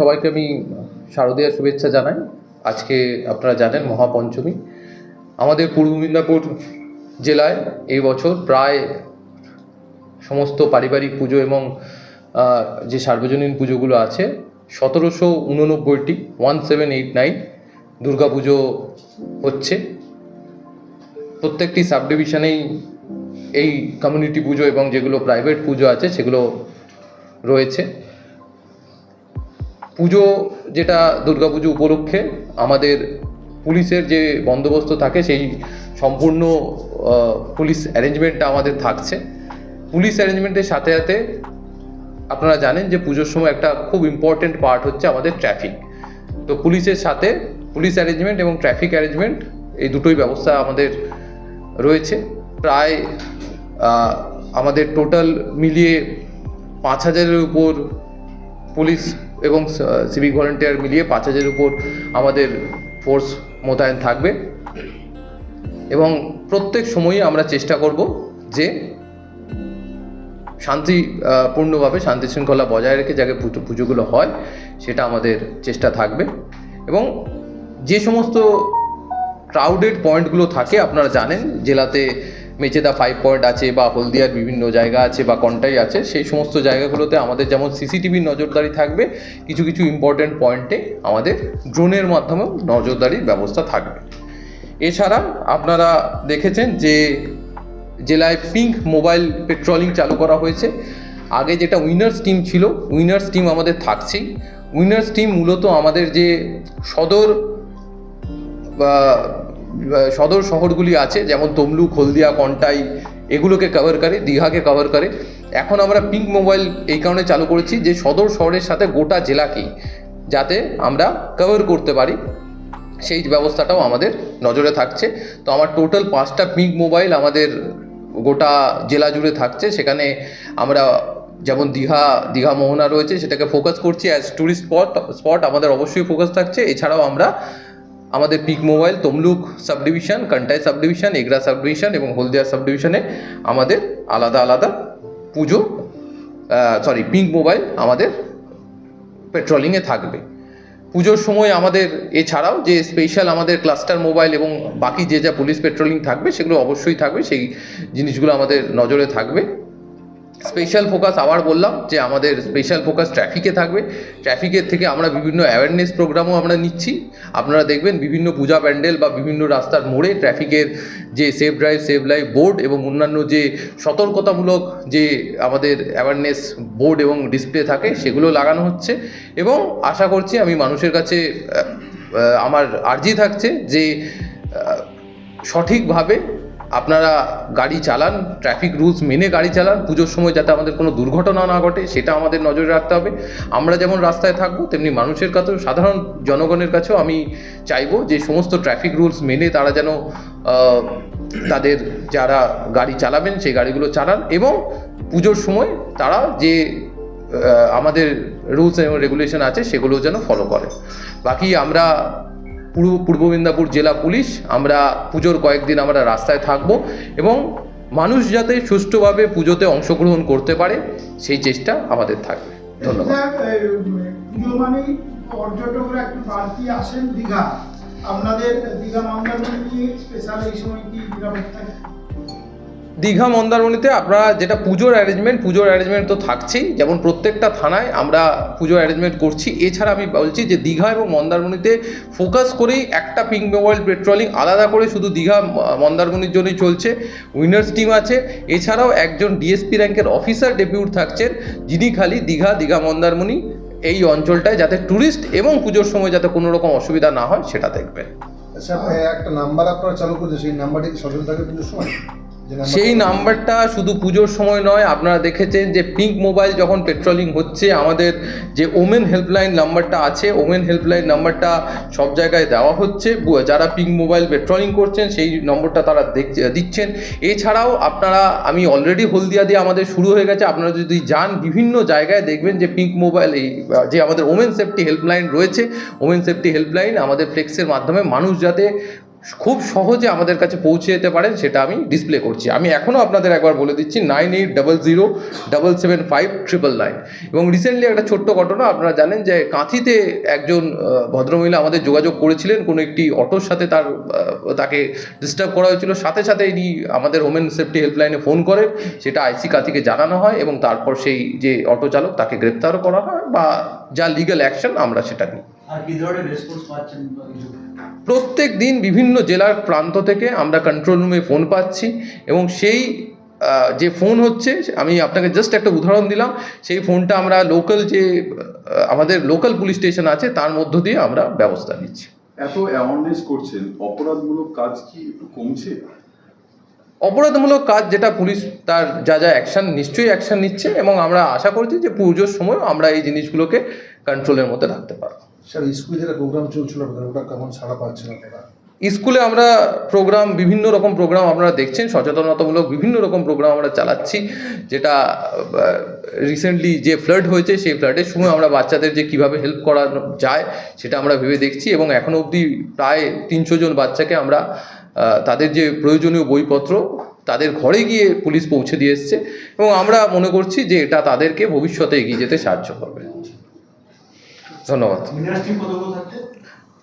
সবাইকে আমি শারদীয়ার শুভেচ্ছা জানাই। আজকে আপনারা জানেন মহাপঞ্চমী। আমাদের পূর্ব মেদিনীপুর জেলায় এই বছর প্রায় সমস্ত পারিবারিক পুজো এবং যে সার্বজনীন পুজোগুলো আছে, সতেরোশো উননব্বইটি, one seven eight nine Durga Puja হচ্ছে। প্রত্যেকটি সাব ডিভিশনেই এই কমিউনিটি পুজো এবং যেগুলো প্রাইভেট পুজো আছে, সেগুলো রয়েছে। পুজো যেটা দুর্গাপুজো উপলক্ষে আমাদের পুলিশের যে বন্দোবস্ত থাকে, সেই সম্পূর্ণ পুলিশ অ্যারেঞ্জমেন্টটা আমাদের থাকছে। পুলিশ অ্যারেঞ্জমেন্টের সাথে সাথে আপনারা জানেন যে পুজোর সময় একটা খুব ইম্পর্টেন্ট পার্ট হচ্ছে আমাদের ট্রাফিক তো পুলিশের সাথে পুলিশ অ্যারেঞ্জমেন্ট এবং ট্রাফিক অ্যারেঞ্জমেন্ট এই দুটোই ব্যবস্থা আমাদের রয়েছে। প্রায় আমাদের টোটাল মিলিয়ে পাঁচ হাজারের উপর পুলিশ এবং সিভিক ভলেন্টিয়ার মিলিয়ে পাঁচ হাজারের উপর আমাদের ফোর্স মোতায়েন থাকবে। এবং প্রত্যেক সময়ই আমরা চেষ্টা করব যে শান্তি আহ, পূর্ণভাবে শান্তি শৃঙ্খলা বজায় রেখে যাকে পুজো পুজোগুলো হয় সেটা আমাদের চেষ্টা থাকবে। এবং যে সমস্ত ক্রাউডেড পয়েন্টগুলো থাকে আপনারা জানেন জেলাতে মেচেদা ফাইভ পয়েন্ট আছে বা হলদিয়ার বিভিন্ন জায়গা আছে বা কন্টাই আছে, সেই সমস্ত জায়গাগুলোতে আমাদের যেমন সিসিটিভির নজরদারি থাকবে, কিছু কিছু ইম্পর্ট্যান্ট পয়েন্টে আমাদের ড্রোনের মাধ্যমেও নজরদারির ব্যবস্থা থাকবে। এছাড়া আপনারা দেখেছেন যে জেলায় পিঙ্ক মোবাইল পেট্রোলিং চালু করা হয়েছে। আগে যেটা উইনার্স টিম ছিল উইনার্স টিম আমাদের থাকছেই। উইনার্স টিম মূলত আমাদের যে সদর সদর শহরগুলি আছে, যেমন তমলুক, হলদিয়া, কন্টাই, এগুলোকে কভার করে, দীঘাকে কভার করে। এখন আমরা পিঙ্ক মোবাইল এই কারণে চালু করেছি যে সদর শহরের সাথে গোটা জেলাকেই যাতে আমরা কভার করতে পারি। সেই ব্যবস্থাটাও আমাদের নজরে থাকছে। তো আমার টোটাল পাঁচটা পিঙ্ক মোবাইল আমাদের গোটা জেলা জুড়ে থাকছে। সেখানে আমরা যেমন দীঘা দীঘা মোহনা রয়েছে, সেটাকে ফোকাস করছি অ্যাজ ট্যুরিস্ট স্পট স্পট আমাদের অবশ্যই ফোকাস থাকছে। এছাড়াও আমরা আমাদের pick mobile Tamluk sub division Contai sub division Egra sub division এবং হলদিয়া সাব ডিভিশনে আমাদের আলাদা আলাদা পুজো সরি পিঙ্ক মোবাইল আমাদের পেট্রোলিংয়ে থাকবে। পুজোর সময় আমাদের এছাড়াও যে স্পেশাল আমাদের ক্লাস্টার মোবাইল এবং বাকি যে যা পুলিশ পেট্রোলিং থাকবে, সেগুলো অবশ্যই থাকবে। সেই জিনিসগুলো আমাদের নজরে থাকবে। স্পেশাল ফোকাস আবার বললাম যে আমাদের স্পেশাল ফোকাস ট্রাফিকে থাকবে। ট্রাফিকের থেকে আমরা বিভিন্ন অ্যাওয়ারনেস প্রোগ্রামও আমরা নিচ্ছি। আপনারা দেখবেন বিভিন্ন পূজা প্যান্ডেল বা বিভিন্ন রাস্তার মোড়ে ট্রাফিকের যে safe drive save life board এবং অন্যান্য যে সতর্কতামূলক যে আমাদের অ্যাওয়ারনেস বোর্ড এবং ডিসপ্লে থাকে, সেগুলো লাগানো হচ্ছে। এবং আশা করছি আমি মানুষের কাছে আমার আর্জি থাকছে যে সঠিকভাবে আপনারা গাড়ি চালান ট্রাফিক রুলস মেনে গাড়ি চালান, পুজোর সময় যাতে আমাদের কোনো দুর্ঘটনা না ঘটে, সেটা আমাদের নজরে রাখতে হবে। আমরা যেমন রাস্তায় থাকব, তেমনি মানুষের কাছেও, সাধারণ জনগণের কাছেও আমি চাইব যে সমস্ত ট্রাফিক রুলস মেনে তারা যেন তাদের যারা গাড়ি চালাবেন, সেই গাড়িগুলো চালান এবং পুজোর সময় তারা যে আমাদের রুলস এবং রেগুলেশন আছে সেগুলো যেন ফলো করে। বাকি আমরা পূর্ব পূর্ব মেদিনীপুর জেলা পুলিশ, আমরা পুজোর কয়েকদিন আমরা রাস্তায় থাকব এবং মানুষ যাতে সুষ্ঠুভাবে পুজোতে অংশগ্রহণ করতে পারে, সেই চেষ্টা আমাদের থাকবে। ধন্যবাদ। দীঘা। আপনাদের দীঘা স্পেশাল এই সময় কি দীঘা মন্দারমণিতে আপনারা যেটা পুজোর অ্যারেঞ্জমেন্ট পুজোর অ্যারেঞ্জমেন্ট তো থাকছেই। যেমন প্রত্যেকটা থানায় আমরা পুজোর অ্যারেঞ্জমেন্ট করছি। এছাড়া আমি বলছি যে দীঘা এবং মন্দারমণিতে ফোকাস করেই একটা পিঙ্ক মোবাইল পেট্রোলিং আলাদা করে শুধু দীঘা মন্দারমণির জন্যই চলছে। উইনার্স টিম আছে। এছাড়াও একজন ডিএসপি র্যাঙ্কের অফিসার ডেপিউট থাকছেন, যিনি খালি দীঘা দীঘা মন্দারমণি এই অঞ্চলটায় যাতে ট্যুরিস্ট এবং পুজোর সময় যাতে কোনো রকম অসুবিধা না হয়, সেটা দেখবেন। আচ্ছা একটা নাম্বার আপনারা চালু করেছে সেই নাম্বারটি সচল থাকে পুজোর সময়? সেই নাম্বারটা শুধু পুজোর সময় নয় আপনারা দেখেছেন যে পিঙ্ক মোবাইল যখন পেট্রোলিং হচ্ছে আমাদের যে ওমেন হেল্পলাইন নাম্বারটা আছে ওমেন হেল্পলাইন নাম্বারটা সব জায়গায় দেওয়া হচ্ছে। যারা পিঙ্ক মোবাইল পেট্রোলিং করছেন সেই নম্বরটা তারা দিচ্ছেন। এছাড়াও আপনারা আমি অলরেডি হলদিয়া দিয়ে আমাদের শুরু হয়ে গেছে আপনারা যদি যান বিভিন্ন জায়গায় দেখবেন যে পিঙ্ক মোবাইল এই যে আমাদের ওমেন সেফটি হেল্পলাইন রয়েছে। ওমেন সেফটি হেল্পলাইন আমাদের ফ্লেক্সের মাধ্যমে মানুষ যাতে খুব সহজে আমাদের কাছে পৌঁছে যেতে পারেন, সেটা আমি ডিসপ্লে করছি। আমি এখনও আপনাদের একবার বলে দিচ্ছি nine eight double zero double seven five triple nine এবং রিসেন্টলি একটা ছোট্ট ঘটনা, আপনারা জানেন যে কাঁথিতে একজন ভদ্রমহিলা আমাদের যোগাযোগ করেছিলেন, কোনো একটি অটোর সাথে তার তাকে ডিস্টার্ব করা হয়েছিল। সাথে সাথে ইনি আমাদের ওমেন সেফটি হেল্পলাইনে ফোন করেন, সেটা আইসি কাঁথিকে জানানো হয় এবং তারপর সেই যে অটো চালক, তাকে গ্রেপ্তারও করা হয় বা যা লিগ্যাল অ্যাকশন আমরা সেটা নিই। আর কি ধরনের রেসপন্স পাচ্ছেন প্রত্যেক দিন বিভিন্ন জেলার প্রান্ত থেকে আমরা কন্ট্রোল রুমে ফোন পাচ্ছি এবং সেই যে ফোন হচ্ছে আমি আপনাকে জাস্ট একটা উদাহরণ দিলাম সেই ফোনটা আমরা লোকাল যে আমাদের লোকাল পুলিশ স্টেশন আছে তার মধ্য দিয়ে আমরা ব্যবস্থা নিচ্ছি। এত অ্যাওয়ারনেস করছেন অপরাধমূলক কাজ কি একটু কমছে? অপরাধমূলক কাজ যেটা পুলিশ তার যা যা অ্যাকশন নিশ্চয়ই অ্যাকশন নিচ্ছে এবং আমরা আশা করছি যে পুজোর সময় আমরা এই জিনিসগুলোকে কন্ট্রোলের মধ্যে রাখতে পারব। স্যার স্কুলে প্রোগ্রাম চলছিল ওটা কেমন ছাড়া পাচ্ছেন স্কুলে আমরা প্রোগ্রাম বিভিন্ন রকম প্রোগ্রাম আপনারা দেখছেন, সচেতনতামূলক বিভিন্ন রকম প্রোগ্রাম আমরা চালাচ্ছি, যেটা রিসেন্টলি যে ফ্লাড হয়েছে, সেই ফ্লাডের সময় আমরা বাচ্চাদের যে কীভাবে হেল্প করানো যায়, সেটা আমরা ভেবে দেখছি এবং এখনও অবধি প্রায় তিনশো জন বাচ্চাকে আমরা তাদের যে প্রয়োজনীয় বইপত্র, তাদের ঘরে গিয়ে পুলিশ পৌঁছে দিয়ে এসছে এবং আমরা মনে করছি যে এটা তাদেরকে ভবিষ্যতে এগিয়ে যেতে সাহায্য করবে। ধন্যবাদ।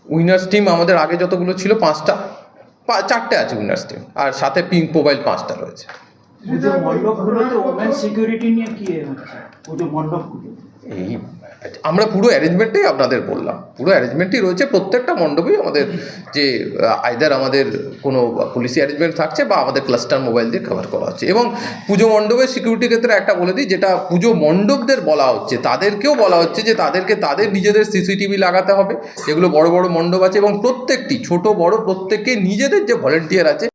উইনার্স টিম আমাদের আগে যতগুলো ছিল পাঁচটা পা- চারটে আছে উইনার্স টিম আর সাথে পিঙ্ক মোবাইল পাঁচটা রয়েছে। সিকিউরিটি নিয়ে কি এই আমরা পুরো অ্যারেঞ্জমেন্টটাই আপনাদের বললাম। পুরো অ্যারেঞ্জমেন্টই রয়েছে, প্রত্যেকটা মণ্ডপেই আমাদের যে আইদার আমাদের কোনো পুলিশি অ্যারেঞ্জমেন্ট থাকছে বা আমাদের ক্লাস্টার মোবাইল দিয়ে কভার করা হচ্ছে। এবং পুজো মণ্ডপের সিকিউরিটি ক্ষেত্রে একটা বলে দিই, যেটা পুজো মণ্ডপদের বলা হচ্ছে, তাদেরকেও বলা হচ্ছে যে, তাদেরকে তাদের নিজেদের সিসিটিভি লাগাতে হবে। যেগুলো বড় বড় মণ্ডপ আছে এবং প্রত্যেকটি, ছোট বড় প্রত্যেককে নিজেদের যে ভলেন্টিয়ার আছে